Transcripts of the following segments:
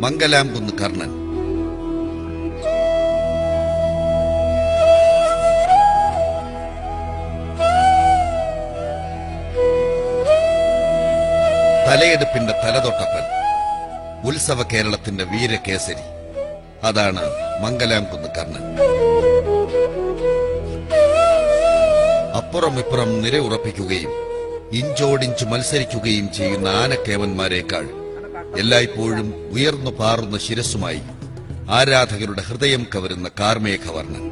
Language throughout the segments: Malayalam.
മംഗലാംകുന്ന് കർണൻ. തലയെടുപ്പിന്റെ തലതൊട്ടപ്പൻ ഉത്സവ കേരളത്തിന്റെ വീരകേസരി. അതാണ് മംഗലാംകുന്ന് കർണൻ. അപ്പുറം ഇപ്പുറം നിരയുറപ്പിക്കുകയും ഇഞ്ചോടിഞ്ച് മത്സരിക്കുകയും ചെയ്യുന്ന ആനക്കേമന്മാരെക്കാൾ എല്ലായ്പ്പോഴും ഉയർന്നു പാറുന്ന ശിരസുമായി ആരാധകരുടെ ഹൃദയം കവരുന്ന കാർമേഘവർണൻ.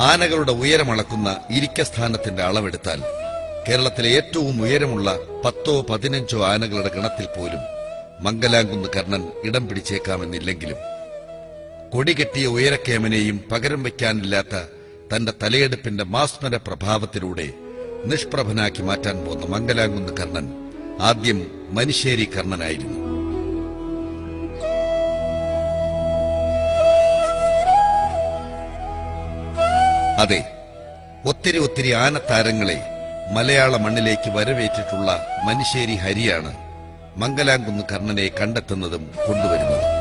ആനകളുടെ ഉയരമളക്കുന്ന ഇരിക്കസ്ഥാനത്തിന്റെ അളവെടുത്താൽ കേരളത്തിലെ ഏറ്റവും ഉയരമുള്ള പത്തോ പതിനഞ്ചോ ആനകളുടെ ഗണത്തിൽ പോലും മംഗലാംകുന്ന് കർണൻ ഇടം പിടിച്ചേക്കാമെന്നില്ലെങ്കിലും കൊടികെട്ടിയ ഉയരക്കേമനെയും പകരം വയ്ക്കാനില്ലാത്ത തന്റെ തലയെടുപ്പിന്റെ മാസ്മര പ്രഭാവത്തിലൂടെ നിഷ്പ്രഭനാക്കി മാറ്റാൻ പോന്ന മംഗലാംകുന്ന് കർണൻ ആദ്യം മനുശ്ശേരി കർണനായിരുന്നു. അതെ ഒത്തിരി ഒത്തിരി ആനത്താരങ്ങളെ മലയാള മണ്ണിലേക്ക് വരവേറ്റിട്ടുള്ള മനുശ്ശേരി ഹരിയാണ് മംഗലാംകുന്ന് കർണനെ കണ്ടെത്തുന്നതും കൊണ്ടുവരുന്നതും.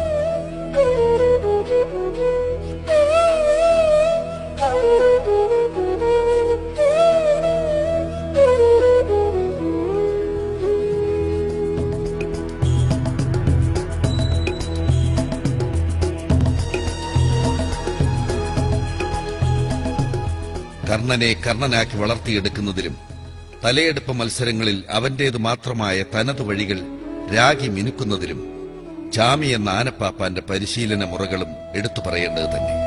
കർണനെ കർണനാക്കി വളർത്തിയെടുക്കുന്നതിലും തലയെടുപ്പ് മത്സരങ്ങളിൽ അവന്റേതു മാത്രമായ തനത് വഴികൾ രാഗി മിനുക്കുന്നതിലും ചാമി എന്ന ആനപ്പാപ്പാന്റെ പരിശീലന മുറകളും എടുത്തു പറയേണ്ടത് തന്നെ.